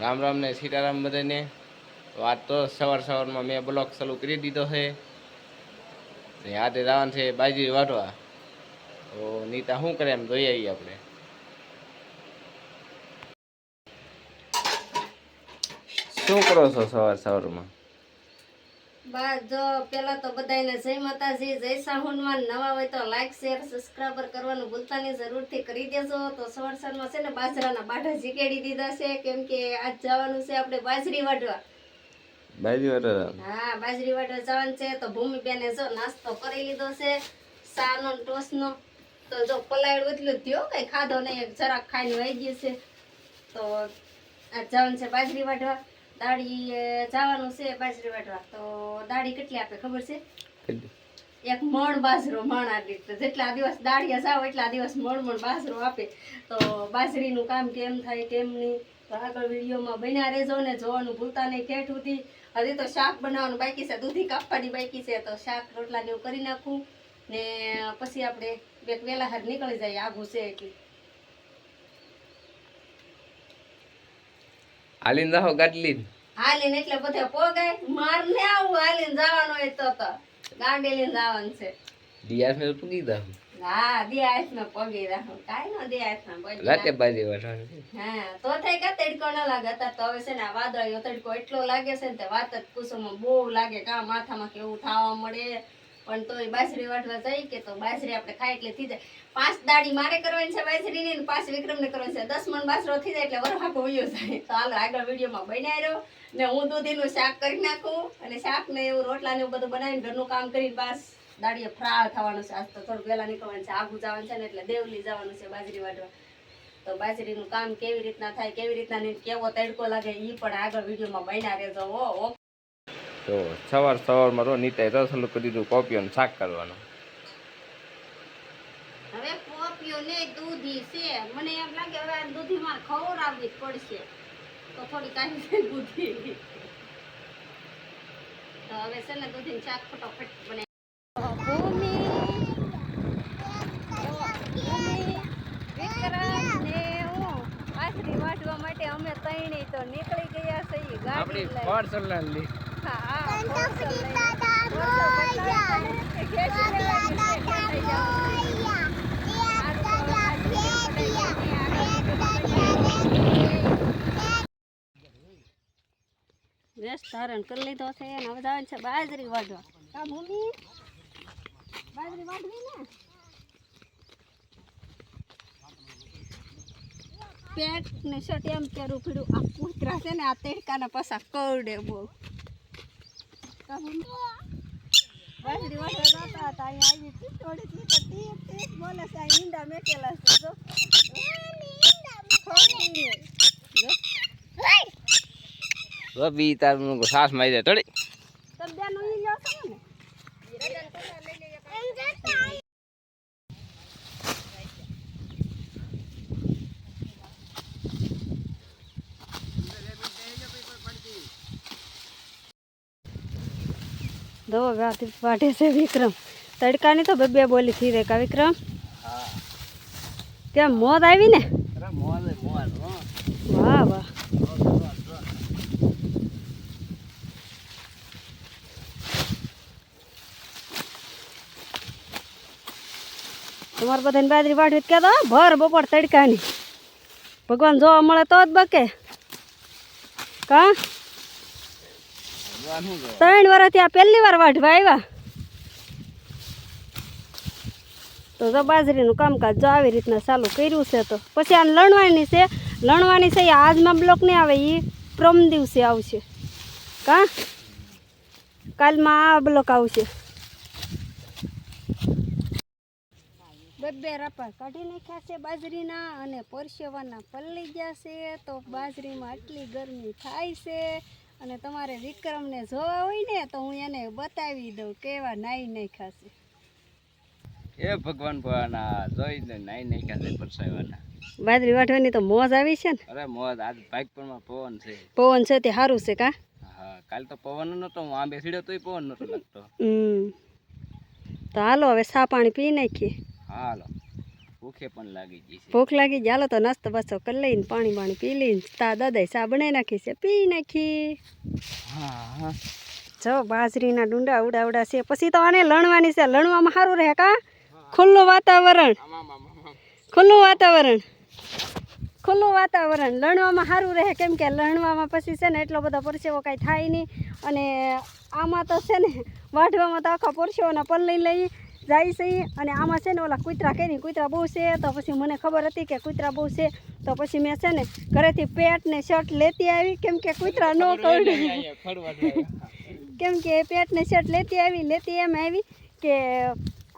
રામ રામ ને સીતારામ બધાને. વાત તો સવાર સવારમાં મેં બ્લોક ચાલુ કરી દીધો છે. આજે જવાનું છે બાજી વાટવા. તો નીતા શું કરે એમ જોઈ આવીએ આપણે. શું કરો છો સવાર સવારમાં? બસ જો પેલા તો બધાને જય માતાજી જય સાહુનમાં નવા હોય તો લાઈક શેર સબસ્ક્રાઈબર કરવાનું ભૂલતા નહીં જરૂરથી કરી દેજો. તો સવાર છે ને બાજરાના બાઢા જીકેડી દીધા છે. કેમ કે આજ જવાનું છે આપણે બાજરી વાઢવા બાજરી વાઢવા હા બાજરી વાઢવા જવાનું છે. તો ભૂમિબેને જો નાસ્તો કરી લીધો છે. સાનો ટોસનો. તો જો પલાયડું ઉતલું થયો કઈ ખાધો નહીં જરાક ખાઈને વહી ગયું છે. તો આજ જવાનું છે બાજરી વાટવા દાડી જવાનું છે બાજરી વાટવા. તો દાડી કેટલી આપે ખબર છે? એક મણ બાજરો મણ આપી. જેટલા દિવસ દાળિયા જાવ એટલા દિવસ મણ મણ બાજરો આપે. તો બાજરીનું કામ કેમ થાય કેમ નહીં? તો આગળ વિડીયોમાં બન્યા રહેજો ને જોવાનું ભૂલતા નહીં ઠેઠ સુધી. હજી તો શાક બનાવવાનું બાકી છે દૂધી કાપવાની બાકી છે. તો શાક રોટલા ને એવું કરી નાખું ને પછી આપણે બે વેલા હાર નીકળી જાય આઘું છે એટલે. હાલીને જાઓ ગાડી લઈને. હાલીને એટલે બધે પોગાય. માર ને આવું હાલીને જવાનું હોય તો તો ગાડી લઈને જવાનું છે. દિયાસ ને પૂગી જાવ હા દિયાસ ને પગી રાખું કાઈ નો દિયાસ ને બોલ લાતે બાજી વાટવાની હા તો થાય કે તડકો ન લાગે. અત્યારે તો હવે છે ને આ વાદળીઓ તડકો એટલો લાગે છે ને તે વાત જ કુસુમ બહુ લાગે કા માથામાં કેવું થાવા મળે. પણ તોય બાજરી વાટવા જાય કે તો બાજરી આપણે ખાઈ એટલે થઈ જાય. પાંચ દાડી મારે કરવાની છે બાજરીની ને પાંચ વિક્રમને કરવાની છે. દસ મણ બાસરો થઈ જાય એટલે વરહાકો વયો જાય. તો હાલો, આગળ વિડીયોમાં બનાવી રહ્યો ને હું દૂધીનું શાક કરી નાખું અને શાક ને એવું રોટલા ને એવું બધું બનાવીને ઘરનું કામ કરીને બસ દાડીએ ફ્રાળ થવાનું છે. આજ તો થોડુંક વહેલા નીકળવાનું છે. આગું જવાનું છે ને એટલે દેવલી જવાનું છે બાજરી વાટવા. તો બાજરીનું કામ કેવી રીતના થાય, કેવી રીતના કેવો તડકો લાગે એ પણ આગળ વિડીયોમાં બન્યા રહેજો. હો. તો સવાર સવારમાં રો નીતાએ રસલું કરી દીધું કોપીઓને શાક કરવાનું. હવે કોપીઓ ને દૂધી છે. મને એમ લાગે હવે આ દૂધી મારે ખવડાવવી જ પડશે. તો થોડી કાઢી દૂધી. તો હવે છે ને દૂધીનું શાક ફટોફટ બને વાટવા માટે અમે ત્રણેય તો નીકળી ગયા છીએ ગાડી લઈ વેશ ધારણ કરી લીધો છે અને હવે જવાનું છે બાજરી વાઢવા. કા ભૂમિ? બાજરી વાઢવી ને? પેટ ને શર્ટ એમ કેરું ફીડું આ કૂતરા છે ને આ તેડકાના પસા કરડે બહુ. બાજરી વાઢવા જતા હતા અહીંયા આવી તી તો ટીપ ટીપ બોલે છે આ ઈંડા મેકેલા છે જો રબી તારું સાસ મારી દે તડી તમે બેનો ઈ લ્યો છો ને? દો વાટી વાટે છે વિક્રમ. તડકાની તો બે બે બોલી થઈ રે કા વિક્રમ? કેમ મોત આવી ને? વાહ વાહ. તમારે બધાને બાજરી વાટવી કે તો ભર બપોર તડકાની. ભગવાન જોવા મળે તો જ બકે. કા? ત્રણ વર્ષથી આ પહેલી વાર વાઢવા આવ્યા. તો જો બાજરીનું કામકાજ જો આવી રીતના ચાલુ કર્યું છે તો. પછી આ લણવાની છે લણવાની છે, એ આજમાં બ્લોક નહીં આવે એ પ્રમ દિવસે આવશે. કા? કાલમાં આ બ્લોક આવશે. બે રાપા કાઢી નાખ્યા છે બાજરીના અને પરસેવાના પલ્લી ગયા છે. તો બાજરીમાં આટલી ગરમી થાય છે. અને તમારે વિક્રમને જોવા હોય ને તો હું એને બતાવી દઉં કેવા નાઈ નહીં ખાશે એ ભગવાન ભવાના જોઈને નાઈ નહીં ખાશે પરસાવાના. બાજરી વાટવાની તો મોજ આવી છે ને? અરે મોજ આજ પર પવન છે. પવન છે તે સારું છે કા? હા કાલ તો પવન નતો હું આ બેસીડ્યો તોય પવન નતો લાગતો. હમ. તો હાલો હવે સા પાણી પી નાખીએ. હાલો. ભૂખે પણ લાગી ગઈ છે. ભૂખ લાગી હાલો તો નાસ્તો બસો કરી લઈને પાણી પાણી પી લઈને તા દાદા સા બનાવી નાખી છે? પી નાખી. હા જો બાજરીના ડુંડા ઉડા ઉડા છે. પછી તો આને લણવાની છે. લણવામાં સારું રહે કા? ખુલ્લું વાતાવરણ. ખુલ્લું વાતાવરણ. ખુલ્લું વાતાવરણ. લણવામાં સારું રહે. કેમ કે લણવામાં પછી છે ને એટલો બધો પરસેવો કાંઈ થાય નહીં. અને આમાં તો છે ને વાઢવામાં તો આખા પરસેવોના પલ લઈ લઈ જાય છે અને આમાં છે ને ઓલા કૂતરા કરી કૂતરા બહુ છે. તો પછી મને ખબર હતી કે કૂતરા બહુ છે. તો પછી મેં છે ને ઘરેથી પેટ ને શર્ટ લેતી આવી. કેમ કે કૂતરા ન કરડે કેમ કે પેટ ને શર્ટ લેતી આવી લેતી એમ આવી કે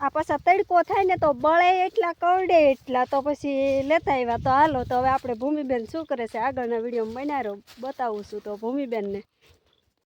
આ પાછા તડકો થાય ને તો બળે એટલા કરડે એટલા. તો પછી લેતા આવ્યા. તો હાલો તો હવે આપણે ભૂમિબેન શું કરે છે? આગળના વિડીયોમાં બનાવ્યો બતાવું છું તો ભૂમિબેનને.